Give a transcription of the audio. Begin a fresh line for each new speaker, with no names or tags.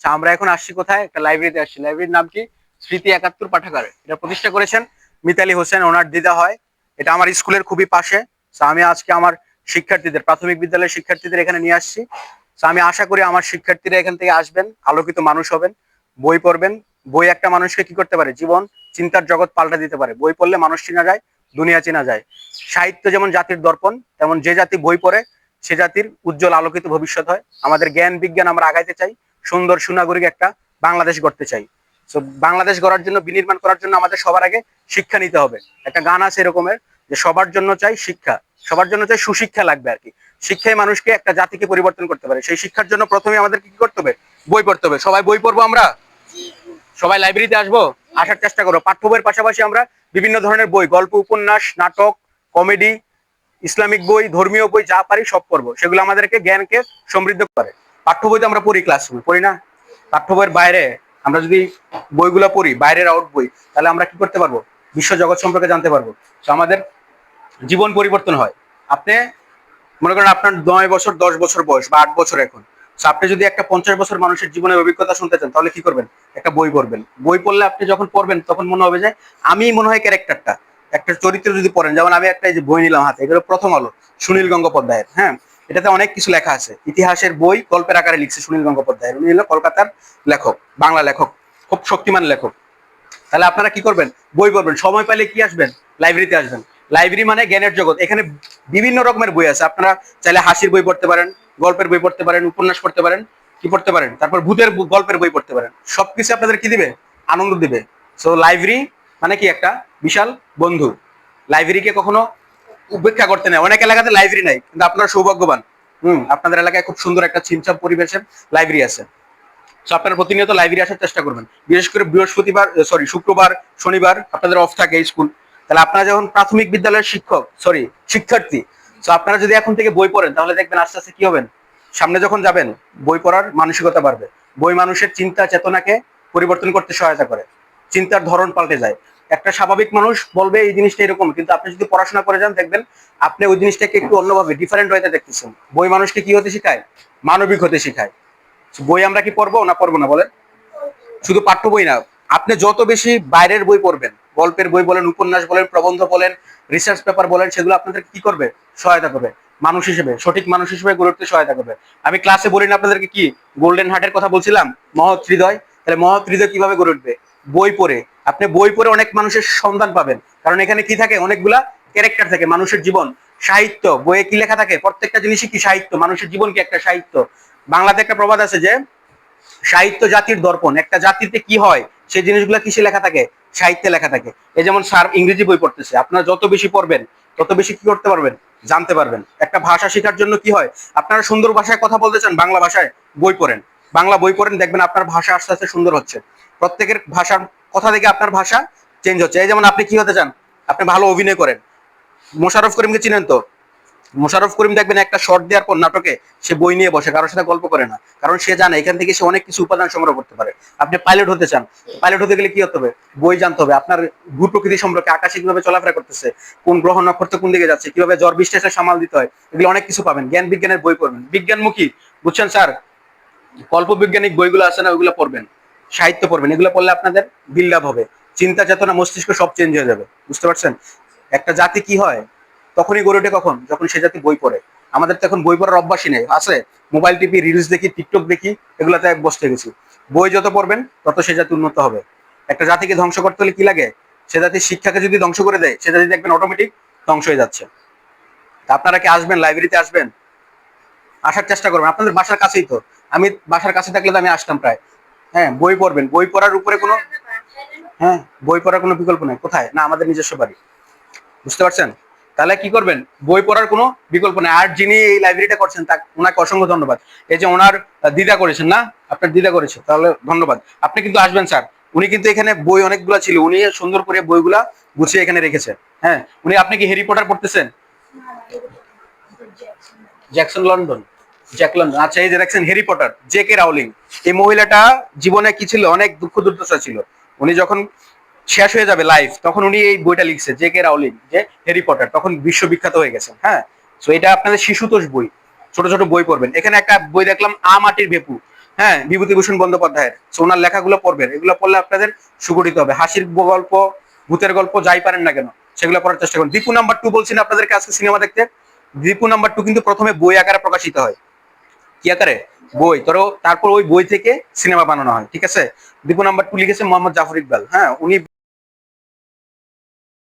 আচ্ছা আমরা এখন আসছি কোথায়? একটা লাইব্রেরিতে আসছি। লাইব্রেরির নাম কি? স্মৃতি একাত্তর পাঠাগার। এটা প্রতিষ্ঠা করেছেন মিতালি হোসেন, ওনার দিদা হয়। এটা আমার স্কুলের খুবই পাশে। আমি আজকে আমার শিক্ষার্থীদের, প্রাথমিক বিদ্যালয়ের শিক্ষার্থীদের এখানে নিয়ে আসছি। আমি আশা করি আমার শিক্ষার্থীরা এখান থেকে আসবেন, আলোকিত মানুষ হবেন, বই পড়বেন। বই একটা মানুষকে কি করতে পারে? জীবন, চিন্তার জগৎ পাল্টা দিতে পারে। বই পড়লে মানুষ চেনা যায়, দুনিয়া চেনা যায়। সাহিত্য যেমন জাতির দর্পণ, তেমন যে জাতি বই পড়ে, সে জাতির উজ্জ্বল আলোকিত ভবিষ্যৎ হয়। আমাদের জ্ঞান, বিজ্ঞান আমরা আগাইতে চাই। সুন্দর সুনাগরিক একটা বাংলাদেশ গড়তে চাই। তো বাংলাদেশ গড়ার জন্য, বিনির্মাণ করার জন্য আমাদের সবার আগে শিক্ষা নিতে হবে। একটা গান আছে এরকমের, যে সবার জন্য চাই শিক্ষা, সবার জন্য চাই সুশিক্ষা লাগবে আর কি। শিক্ষায় মানুষকে একটা জাতিকে পরিবর্তন করতে পারে। সেই শিক্ষার জন্য প্রথমে আমাদের কি করতে হবে? বই পড়তে হবে। সবাই বই পড়ব আমরা? সবাই লাইব্রেরিতে আসব? আসার চেষ্টা করো। পাঠ্য বইয়ের পাশাপাশি আমরা বিভিন্ন ধরনের বই, গল্প, উপন্যাস, নাটক, কমেডি, ইসলামিক বই, ধর্মীয় বই, যা পারি সব পড়ব। সেগুলো আমাদেরকে জ্ঞানকে সমৃদ্ধ করে। পাঠ্য বই তো আমরা পড়ি ক্লাসরুমে পড়ি না? পাঠ্য বইয়ের বাইরে আমরা যদি বইগুলো পড়ি, বাইরের আউট বই, তাহলে আমরা কি করতে পারব? বিশ্ব জগৎ সম্পর্কে জানতে পারব। তো আমাদের জীবন পরিবর্তন হয়। আপনি মনে করেন আপনার নয় বছর, দশ বছর বয়স বা আট বছর এখন। আপনি যদি একটা পঞ্চাশ বছর মানুষের জীবনের অভিজ্ঞতা শুনতে চান, তাহলে কি করবেন? একটা বই পড়বেন। বই পড়লে আপনি যখন পড়বেন, তখন মনে হবে যে আমি মনে হয় ক্যারেক্টারটা একটা চরিত্র যদি পড়েন, যেমন আমি একটা যে বই নিলাম হাতে, এগুলো প্রথম আলো, সুনীল গঙ্গোপাধ্যায়ের হ্যাঁ? এটাতে অনেক কিছু লেখা আছে। ইতিহাসের বই গল্পের আকারে লিখছে সুনীল গঙ্গোপাধ্যায়। উনি হলো কলকাতার লেখক, বাংলা লেখক, খুব শক্তিমান লেখক। তাহলে আপনারা কি করবেন? বই পড়বেন। সময় পাইলে কি আসবেন? লাইব্রেরিতে আসবেন। লাইব্রেরি মানে জ্ঞানের জগৎ। এখানে বিভিন্ন রকমের বই আছে। আপনারা চাইলে হাসির বই পড়তে পারেন, গল্পের বই পড়তে পারেন, উপন্যাস পড়তে পারেন, কি পড়তে পারেন? তারপর ভূতের গল্পের বই পড়তে পারেন। সবকিছু আপনাদের কি দিবে? আনন্দ দিবে। সো লাইব্রেরি মানে কি? একটা বিশাল বন্ধু। লাইব্রেরিকে কখনো উপেক্ষা করতে নেই। অনেক এলাকাতে লাইব্রেরি নাই, কিন্তু আপনারা সৌভাগ্যবান। হুম, আপনাদের এলাকায় খুব সুন্দর একটা ছিমছাম পরিবেশের লাইব্রেরি আছে। আপনারা প্রতিনিয়ত লাইব্রেরি আসার চেষ্টা করবেন। বিশেষ করে বৃহস্পতিবার সরি শুক্রবার, শনিবার, আপনাদের অফ থাকে স্কুল তাহলে আপনারা যখন প্রাথমিক বিদ্যালয়ের শিক্ষক সরি শিক্ষার্থী তো আপনারা যদি এখন থেকে বই পড়েন, তাহলে দেখবেন আস্তে আস্তে কি হবেন? সামনে যখন যাবেন, বই পড়ার মানসিকতা বাড়বে। বই মানুষের চিন্তা, চেতনাকে পরিবর্তন করতে সহায়তা করে। চিন্তার ধরন পাল্টে যায়। একটা স্বাভাবিক মানুষ বলবে এই জিনিসটা এরকম, কিন্তু আপনি যদি পড়াশোনা করে যান, দেখবেন আপনি ওই জিনিসটাকে একটু অন্যভাবে ডিফারেন্ট ওয়েতে দেখতেছেন। বই মানুষকে কি হতে শেখায়? মানবিক হতে শেখায়। বই আমরা কি পড়ব না পড়ব না বলেন? শুধু পাঠ্য বই না, আপনি যত বেশি বাইরের বই পড়বেন, গল্পের বই বলেন, উপন্যাস বলেন, প্রবন্ধ বলেন রিসার্চ পেপার বলেন, সেগুলো আপনাদের কি করবে? সহায়তা করবে। মানুষ হিসেবে, সঠিক মানুষ হিসেবে গড়ে উঠতে সহায়তা করবে। আমি ক্লাসে বলি না আপনাদেরকে কি গোল্ডেন হার্টের কথা বলছিলাম? মহৎ হৃদয়? তাহলে মহৎ হৃদয় কীভাবে গড়ে উঠবে? বই পড়ে। আপনি বই পড়ে অনেক মানুষের সন্ধান পাবেন। কারণ এখানে কি থাকে? অনেকগুলা ক্যারেক্টার থাকে, মানুষের জীবন। সাহিত্য, বইয়ে কি লেখা থাকে? প্রত্যেকটা জিনিসই কি সাহিত্য? মানুষের জীবন কি একটা সাহিত্য? বাংলাতে একটা প্রবাদ আছে যে, সাহিত্য জাতির দর্পণ। একটা জাতিতে কি হয়? সেই জিনিসগুলো কিসে লেখা থাকে? সাহিত্যে লেখা থাকে। এই যেমন স্যার ইংরেজি বই পড়তেছে, আপনারা যত বেশি পড়বেন, তত বেশি কি করতে পারবেন? জানতে পারবেন। একটা ভাষা শেখার জন্য কি হয়? আপনারা সুন্দর ভাষায় কথা বলতে চান, বাংলা ভাষায় বই পড়েন। বাংলা বই পড়েন, দেখবেন আপনার ভাষা আস্তে আস্তে সুন্দর হচ্ছে। প্রত্যেকের ভাষার কথা থেকে আপনার ভাষা চেঞ্জ হচ্ছে। এই যেমন আপনি কি হতে চান? আপনি ভালো অভিনয় করেন। মোশাররফ করিমকে চিনেন তো? মোশারফ করিম দেখবেন একটা শর্ট দেওয়ার পর নাটকে সে বই নিয়ে বসে, কারোর সাথে গল্প করে না। কারণ সে জানে, এখান থেকে সে অনেক কিছু উপাদান সংগ্রহ করতে পারে। আপনি পাইলট হতে চান। পাইলট হতে গেলে কি হতে হবে? বই জানতে হবে। আপনার ভূ প্রকৃতি সম্পর্কে আকাশে কীভাবে চলাফেরা করতেছে? কোন গ্রহ নক্ষত্র কোন দিকে যাচ্ছে? কীভাবে জ্বর এসে সামাল দিতে হয়? এগুলো অনেক কিছু পাবেন। জ্ঞান বিজ্ঞানের বই পড়বেন। বিজ্ঞানমুখী। বুঝছেন স্যার? কল্প বৈজ্ঞানিক বইগুলো আছে না, ওইগুলো পড়বেন। সাহিত্য পড়বেন। এগুলো পড়লে আপনাদের বিল্ড আপ হবে। চিন্তা চেতনা মস্তিষ্ক সব চেঞ্জ হয়ে যাবে। বুঝতে পারছেন? একটা জাতি কি হয়? তখনই গড়ে ওঠে কখন? যখন সে জাতি বই পড়ে। আমাদের তো এখন বই পড়ার অভ্যাসই নেই। আছে? মোবাইল টিপি রিলস দেখি টিকটক দেখি, এগুলাতে বসতে গেছি। বই যত পড়বেন, তত সে জাতি উন্নত হবে। একটা জাতিকে ধ্বংস করতে হলে কি লাগে? সে জাতির শিক্ষাকে যদি ধ্বংস করে দেয়, সে জাতি দেখবেন অটোমেটিক ধ্বংস হয়ে যাচ্ছে। তা আপনারা কি আসবেন? লাইব্রেরিতে আসবেন? আসার চেষ্টা করবেন। আপনাদের বাসার কাছেই তো। আমি বাসার কাছে থাকলে তো আমি আসতাম প্রায়। হ্যাঁ বই পড়বেন। বই পড়ার উপরে কোনো হ্যাঁ বই পড়ার কোনো বিকল্প নাই। কোথায়? না আমাদের নিজস্ব বাড়ি। বুঝতে পারছেন? তাহলে কি করবেন? বই পড়ার কোনো বিকল্প নেই। আর যিনি এই লাইব্রেরিটা করছেন তা ওনাকে অসংখ্য ধন্যবাদ। এই যে ওনার দিদা করেছেন না? আপনার দিদা করেছে তাহলে ধন্যবাদ। আপনি কিন্তু আসবেন স্যার। উনি কিন্তু এখানে বই অনেকগুলা ছিল। উনি সুন্দর করে বইগুলা গুছিয়ে এখানে রেখেছে। হ্যাঁ উনি আপনি কি হ্যারি পটার পড়তেছেন? Jackson London Jack London. আচ্ছা এই যে দেখছেন Harry Potter, J K Rowling. এই মহিলাটা জীবনে কি ছিল? অনেক দুঃখ দুর্দশা ছিল। উনি যখন শেষ হয়ে যাবে লাইফ তখন উনি এই বইটা লিখছে, জে কে রাউলিং, যে হ্যারি পটার, তখন বিশ্ববিখ্যাত হয়ে গেছে হ্যাঁ? তো এটা আপনাদের শিশুতোষ বই, ছোট ছোট বই পড়বেন। এখানে একটা বই দেখলাম, আ মাটির ভেপু হ্যাঁ? বিভূতিভূষণ বন্দ্যোপাধ্যায়ের। ওনার লেখাগুলো পড়বেন। এগুলো পড়লে আপনাদের সুগঠিত হবে। হাসির গল্প, ভূতের গল্প, যাই পারেন না কেন, সেগুলো পড়ার চেষ্টা করুন। দীপু নাম্বার টু বলছি না আপনাদেরকে আজকে সিনেমা দেখতে। দীপু নাম্বার টু কিন্তু প্রথমে বই আকারে প্রকাশিত হয়। কি আকারে? বই। ধরো, তারপর ওই বই থেকে সিনেমা বানানো হয়, ঠিক আছে? দীপু নাম্বার টু লিখেছে মোহাম্মদ জাফর ইকবাল হ্যাঁ? উনি